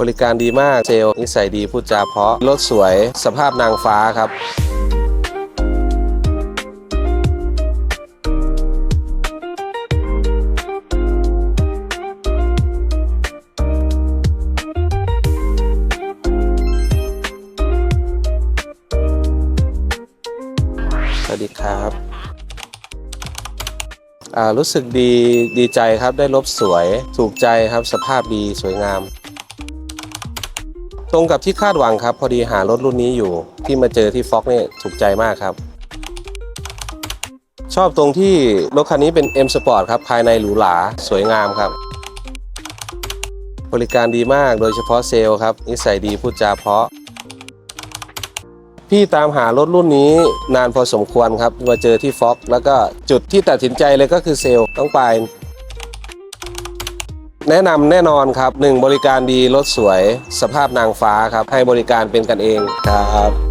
บริการดีมากเซลล์นิสัยดีพูดจาเพราะรถสวยสภาพนางฟ้าครับสวัสดีครับอ่ารู้สึกดีดีใจครับได้รถสวย ถูกใจครับสภาพดีสวยงาม ตรงกับที่คาดหวังครับ พอดีหารถรุ่นนี้อยู่ ที่มาเจอที่ฟ็อกเนี่ยถูกใจมากครับ ชอบตรงที่รถคันนี้เป็น M Sport ครับ ภายในหรูหราสวยงามครับ บริการดีมากโดยเฉพาะเซลล์ครับ นิสัยดีพูดจาเพราะ พี่ตามหารถรุ่นนี้นานพอสมควรครับ มาเจอที่ฟ็อกแล้วก็จุดที่ตัดสินใจเลยก็คือเซลล์ต้องไป แนะนำแน่นอนครับ 1. บริการดีรถสวย สภาพนางฟ้าครับ ให้บริการเป็นกันเองครับ